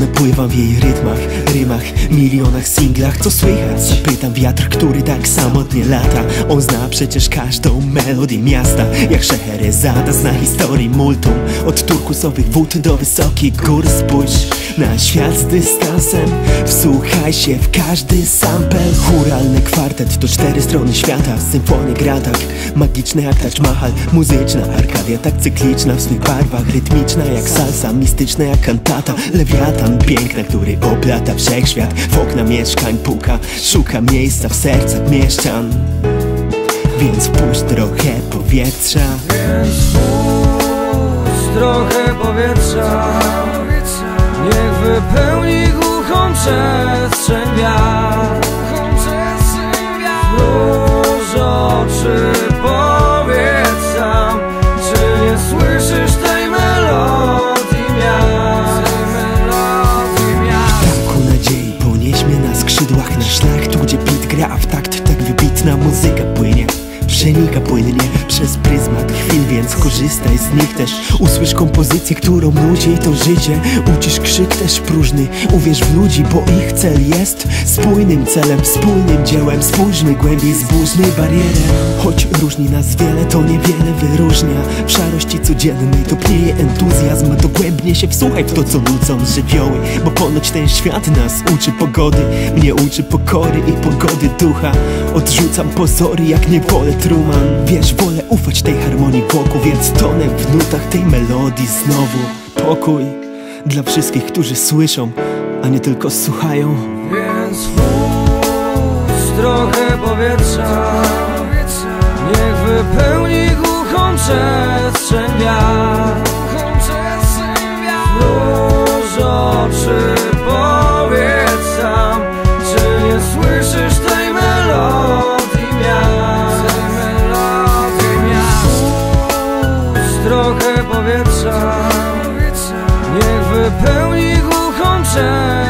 Zakochany pływam w jej rytmach, rymach, milionach singlach. Co słychać? Zapytam wiatr, który tak samotnie lata. On zna przecież każdą melodię miasta. Jak Szeherezada zna historii multum. Od turkusowych wód do wysokich gór Spójrz. Na świat z dystansem Wsłuchaj się w każdy sample. Churalny kwartet to cztery strony świata. Symfonia gra tak magiczne jak Taj Mahal. Muzyczna Arkadia tak cykliczna w swych barwach. Rytmiczna jak salsa, mistyczna jak kantata Lewiatan piękna, który oplata wszechświat. W okna mieszkań puka, szuka miejsca w sercach mieszczan. Więc puść trochę powietrza. Więc puść trochę powietrza. Niech wypełni głuchą przestrzeń wiatr. Mruż oczy, szlak gdzie beat gra w takt, tak wybitna muzyka Przenika płynnie przez pryzmat chwil, więc korzystaj z nich też. Usłysz kompozycję, którą nudzi to życie. Ucisz krzyk też próżny, uwierz w ludzi, bo ich cel jest Spójnym celem, wspólnym dziełem. Spójrzmy głębiej, zbóżmy barierę. Choć różni nas wiele, to niewiele wyróżnia. W szarości codziennej topnieje entuzjazm. Dogłębnie się wsłuchaj w to, co nucą żywioły Bo ponoć ten świat nas uczy pogody. Mnie uczy pokory i pogody ducha. Odrzucam pozory jak nie wolę Truman. Wiesz, wolę ufać tej harmonii wokół Więc tonę w nutach tej melodii znowu. Pokój dla wszystkich, którzy słyszą, a nie tylko słuchają. Więc wpuść trochę powietrza. Niech wypełni głuchą przestrzeń trochę powietrza. Niech wypełni głuchą część.